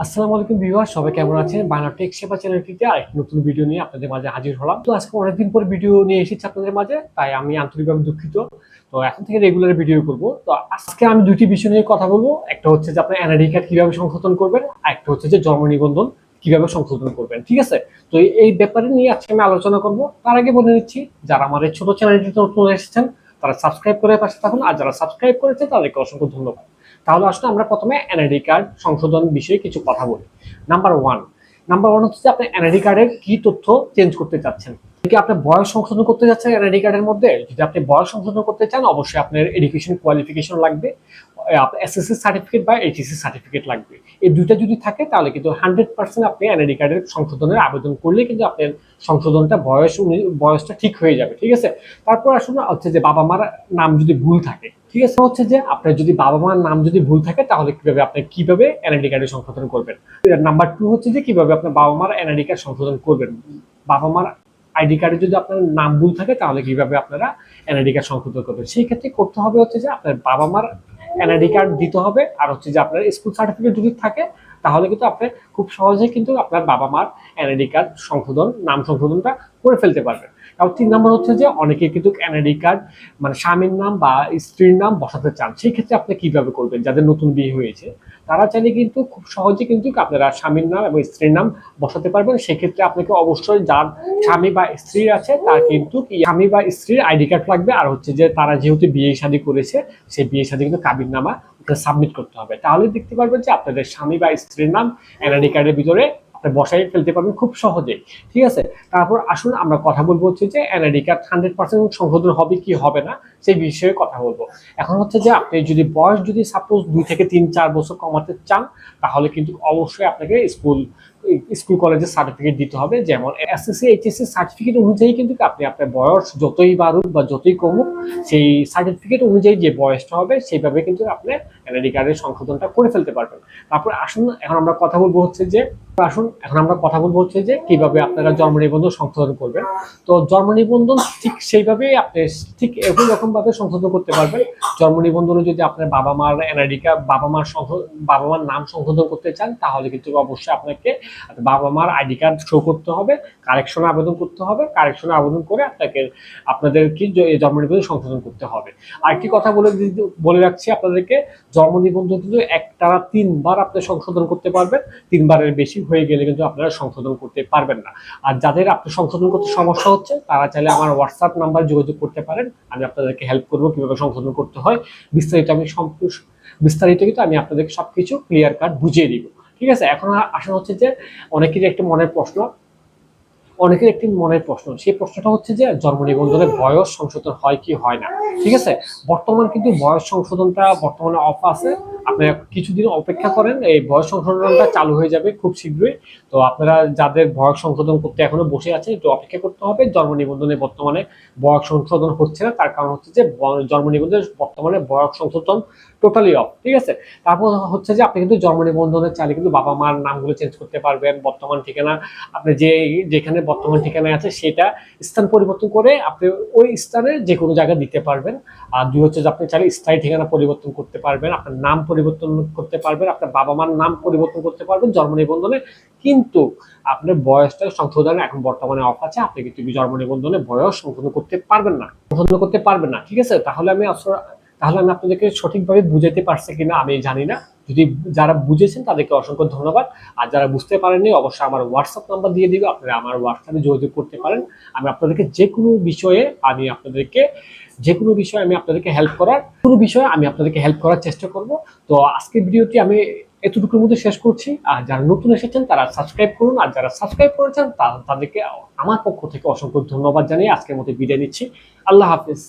আসসালামু আলাইকুম ভিউয়ার সবাই কেমন আছেন? বাংলা টেক সেবা চ্যানেলটিতে আরেকটি নতুন ভিডিও নিয়ে আপনাদের মাঝে হাজির হলাম। তো আজকে অনেকদিন পর ভিডিও নিয়ে এসেছি আপনাদের মাঝে, তাই আমি আন্তরিকভাবে দুঃখিত। তো এখন থেকে রেগুলার ভিডিও করব। তো আজকে আমি দুটি বিষয় নিয়ে কথা বলব। একটা হচ্ছে যে আপনার এনআইডি কার্ড কীভাবে সংশোধন করবেন, আর একটা হচ্ছে যে জন্ম নিবন্ধন কীভাবে সংশোধন করবেন, ঠিক আছে? তো এই- ব্যাপারে নিয়ে আজকে আমি আলোচনা করব। তার আগে বলে নিচ্ছি যারা আমার এই ছোট চ্যানেলটিতে নতুন এসেছেন, তারা সাবস্ক্রাইব করে পাশে থাকুন, আর যারা সাবস্ক্রাইব করেছে তাদেরকে অসংখ্য ধন্যবাদ। তাহলে আসলে আমরা প্রথমে এনআইডি কার্ড সংশোধন বিষয়ে কিছু কথা বলি। নাম্বার ওয়ান নাম্বার ওয়ান হচ্ছে আপনি এনআইডি কার্ডের কি তথ্য চেঞ্জ করতে চাচ্ছেন? কি আপনি বয়স সংশোধন করতে যাচ্ছেন এনআইডি কার্ডের মধ্যে? যদি আপনি বয়স সংশোধন করতে চান, অবশ্যই আপনার এডুকেশন কোয়ালিফিকেশন লাগবে। এসএসসি সার্টিফিকেট বা এইচএসসি সার্টিফিকেট লাগবে। এই দুইটা যদি থাকে, তাহলে কিন্তু হান্ড্রেড পার্সেন্ট আপনি এনআইডি কার্ডের সংশোধনের আবেদন করলে কিন্তু আপনার সংশোধনটা বয়স বয়সটা ঠিক হয়ে যাবে, ঠিক আছে? তারপর আসুন হচ্ছে যে বাবা মার নাম যদি ভুল থাকে ঠিক আছে? হচ্ছে যে আপনার যদি বাবা মার নাম যদি ভুল থাকে, তাহলে কীভাবে আপনি কীভাবে এনআইডি কার্ডের সংশোধন করবেন? নাম্বার টু হচ্ছে যে কীভাবে আপনার বাবা মার এনআইডি কার্ড সংশোধন করবেন? বাবা মার আইডি কার্ডে যদি আপনার নাম ভুল থাকে, তাহলে কীভাবে আপনারা এনআইডি কার্ড সংশোধন করবেন? সেই ক্ষেত্রে করতে হবে হচ্ছে যে আপনার বাবা মার এনআইডি কার্ড দিতে হবে। আর হচ্ছে যে আপনার স্কুল সার্টিফিকেট যদি থাকে, তাহলে কিন্তু আপনি খুব সহজে কিন্তু আপনার বাবা মার এনআইডি কার্ড সংশোধন, নাম সংশোধনটা করে ফেলতে পারবেন। কারণ তিন নম্বর হচ্ছে যে অনেকে কিন্তু এনআইডি কার্ড মানে স্বামীর নাম বা স্ত্রীর নাম বসাতে চান। সেই ক্ষেত্রে আপনি কীভাবে করবেন? যাদের নতুন বিয়ে হয়েছে। তারা চাইলে কিন্তু খুব সহজে কিন্তু আপনারা স্বামীর নাম এবং স্ত্রীর নাম বসাতে পারবেন। সেক্ষেত্রে আপনাকে অবশ্যই যার স্বামী বা স্ত্রী আছে, তার কিন্তু স্বামী বা স্ত্রীর আইডি কার্ড লাগবে। আর হচ্ছে যে তারা যেহেতু বিয়ে শাদী করেছে, সেই বিয়ে শাদী কিন্তু কাবির নামা সাবমিট করতে হবে। তাহলে দেখতে পারবেন যে আপনাদের স্বামী বা স্ত্রীর নাম, এনআইডি কার্ডের ভিতরে আপনি বসাই ফেলতে পারবেন খুব সহজে ঠিক আছে? তারপর আসুন আমরা কথা বলব হচ্ছে যে এনআইডি কার্ড হান্ড্রেড পার্সেন্ট সংশোধন হবে কি হবে না, সেই বিষয়ে কথা বলব। এখন হচ্ছে যে আপনি যদি বয়স যদি সাপোজ দুই থেকে তিন, চার বছর কমাতে চান, তাহলে কিন্তু অবশ্যই আপনাকে স্কুল স্কুল কলেজের সার্টিফিকেট দিতে হবে, যেমন এসএসসি এইচএসসি সার্টিফিকেট অনুযায়ী কিন্তু আপনি আপনার বয়স যতই বাড়ুক বা যতই কমুক, সেই সার্টিফিকেট অনুযায়ী যে বয়সটা হবে, সেইভাবে কিন্তু আপনি এনআইডি কার্ডের সংশোধনটা করে ফেলতে পারবেন। তারপর আসুন, এখন আমরা কথা বলব হচ্ছে যে, আসুন, এখন আমরা কথা বলব হচ্ছে যে, কীভাবে আপনারা জন্ম নিবন্ধন সংশোধন করবেন। তো জন্ম নিবন্ধন ঠিক সেইভাবেই আপনি ঠিক একই রকম ভাবে সংশোধন করতে পারবেন। জন্ম নিবন্ধনে যদি আপনার বাবা মার এনআইডি কার্ড বাবা মার বাবা মার নাম সংশোধন করতে চান, তাহলে কিন্তু অবশ্যই আপনাকে বাবা মার আইডি কার্ড শো করতে হবে কারেকশনে আবেদন করতে হবে কারেকশনে আবেদন করে আপনাকে আপনাদের কি এই জন্ম নিবন্ধন সংশোধন করতে হবে। আরেকটি কথা বলে বলে রাখছি আপনাদেরকে, জন্ম নিবন্ধন কিন্তু একটানা তিনবার আপনি সংশোধন করতে পারবেন, তিনবারের বেশি হয়ে গেলে কিন্তু আপনারা সংশোধন করতে পারবেন না। আর যাদের আপনি সংশোধন করতে সমস্যা হচ্ছে, তারা চাইলে আমার হোয়াটসঅ্যাপ নাম্বার যোগাযোগ করতে পারেন, আমি আপনাদেরকে হেল্প করব কীভাবে সংশোধন করতে হয়। বিস্তারিত আমি সম্পূর্ণ, বিস্তারিত কিন্তু আমি আপনাদেরকে সবকিছু ক্লিয়ার কাট বুঝিয়ে দিব। ঠিক আছে এখন আসলে হচ্ছে যে অনেকেরই একটা মনের প্রশ্ন অনেকের একটি মনের প্রশ্ন। সেই প্রশ্নটা হচ্ছে যে, জন্ম নিবন্ধনের বয়স সংশোধন হয় কি হয় না? ঠিক আছে? বর্তমান কিন্তু বয়স সংশোধনটা বর্তমানে অফ আছে। আপনি কিছুদিন অপেক্ষা করেন, এই বয়স সংশোধনটা চালু হয়ে যাবে খুব শীঘ্রই। তো আপনারা যাদের বয়স সংশোধন করতে এখনও বসে আছে একটু অপেক্ষা করতে হবে। জন্ম নিবন্ধনে বর্তমানে বয়স সংশোধন হচ্ছে না, তার কারণ হচ্ছে যে জন্ম নিবন্ধনের বর্তমানে বয়স সংশোধন টোটালি অফ ঠিক আছে? তারপর হচ্ছে যে, আপনি কিন্তু জন্ম নিবন্ধনের চাইলে কিন্তু বাবা মার নামগুলো চেঞ্জ করতে পারবেন, বর্তমান ঠিকানা, আপনি যে, যেখানে বর্তমান ঠিকানায় আছে, সেটা স্থান পরিবর্তন করে আপনি ওই স্থানে যে কোনো জায়গায় দিতে পারবেন। আর দুই হচ্ছে যে আপনি চাইলে স্থায়ী ঠিকানা পরিবর্তন করতে পারবেন, আপনার নাম পরিবর্তন করতে পারবেন, আপনার বাবা মার নাম পরিবর্তন করতে পারবেন জন্ম নিবন্ধনে কিন্তু আপনার বয়সটা সংশোধন এখন বর্তমানে অফ আছে, আপনি কিন্তু জন্ম নিবন্ধনে বয়স সংশোধন করতে পারবেন না। সংশোধন করতে পারবেন না, ঠিক আছে? তাহলে আমি আসলে তাহলে আমি আপনাদেরকে সঠিকভাবে বুঝাতে পারছি কিনা আমি জানি না। যদি যারা বুঝেছেন তাদেরকে অসংখ্য ধন্যবাদ। আর যারা বুঝতে পারেননি, অবশ্যই আমার হোয়াটসঅ্যাপ নাম্বার দিয়ে দিবে, আপনারা আমার হোয়াটসঅ্যাপে যোগাযোগ করতে পারেন। আমি আপনাদেরকে যে কোনো বিষয়ে আমি আপনাদেরকে, যে কোনো বিষয়ে আমি আপনাদেরকে হেল্প করার কোনো বিষয়ে আমি আপনাদেরকে হেল্প করার চেষ্টা করব। তো আজকের ভিডিওটি আমি এতটুকুর মধ্যে শেষ করছি। আর যারা নতুন এসেছেন, তারা সাবস্ক্রাইব করুন। আর যারা সাবস্ক্রাইব করেছেন তাদেরকে আমার পক্ষ থেকে অসংখ্য ধন্যবাদ জানিয়ে আজকের মতো বিদায় নিচ্ছি। আল্লাহ হাফিজ।